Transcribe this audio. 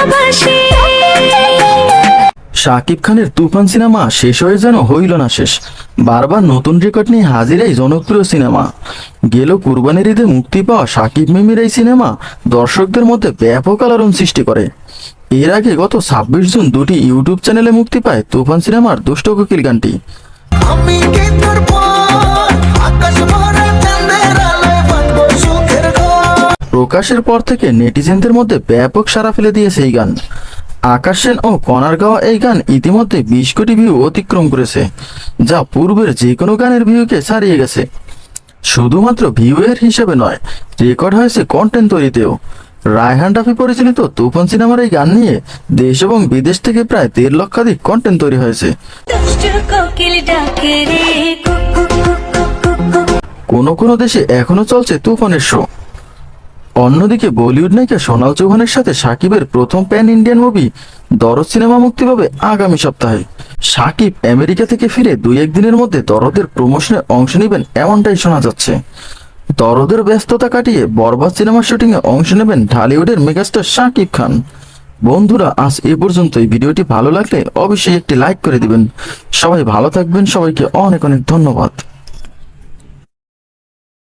ভালোবাসি। শাকিব খানের তুফান সিনেমা শেষ হয়ে যেন হইল না শেষ। বারবার নতুন রেকর্ড নিয়ে হাজির এই জনপ্রিয় সিনেমা। গেল কুরবানির ঈদে মুক্তি পাওয়া শাকিব মিমির এই সিনেমা দর্শকদের মধ্যে ব্যাপক আলোড়ন সৃষ্টি করে। এর আগে গত ছাব্বিশ জুন দুটি ইউটিউব চ্যানেলে মুক্তি পায় তুফান সিনেমার দুষ্ট কোকিল গানটি। প্রকাশের পর থেকে নেটিজেনদের মধ্যে ব্যাপক সাড়া ফেলে দিয়েছে এই গান। আকাশ সেন ও কনার গাওয়া এই গান ইতিমধ্যে বিশ কোটি ভিউ অতিক্রম করেছে, যা পূর্বের যে কোনো গানের ভিউকে ছাড়িয়ে গেছে। শুধুমাত্র ভিউ এর হিসেবে নয়, রেকর্ড হয়েছে কন্টেন্ট তৈরিতেও। রায়হান রাফি পরিচালিত তুফান সিনেমার এই গান নিয়ে দেশ এবং বিদেশ থেকে প্রায় দেড় লক্ষাধিক কন্টেন্ট তৈরি হয়েছে। কোনো কোনো দেশে এখনও চলছে তুফানের শো অন্যদিকে বলিউড নায়িকা সোনাল চৌহানের সাথে সাকিবের প্রথম pan Indian movie Dorod cinema মুক্তি পাবে আগামী সপ্তাহে। সাকিব আমেরিকা থেকে ফিরে দুই একদিনের মধ্যে দরদের প্রমোশনে অংশ নেবেন এমনটাই শোনা যাচ্ছে। দরদের ব্যস্ততা কাটিয়ে বরবাদ সিনেমার শুটিংয়ে অংশ নেবেন ঢালিউডের মেগাস্টার সাকিব খান। বন্ধুরা, আজ এ পর্যন্তই। ভিডিওটি ভালো লাগলে অবশ্যই একটি লাইক করে দিবেন। সবাই ভালো থাকবেন। সবাইকে অনেক অনেক ধন্যবাদ।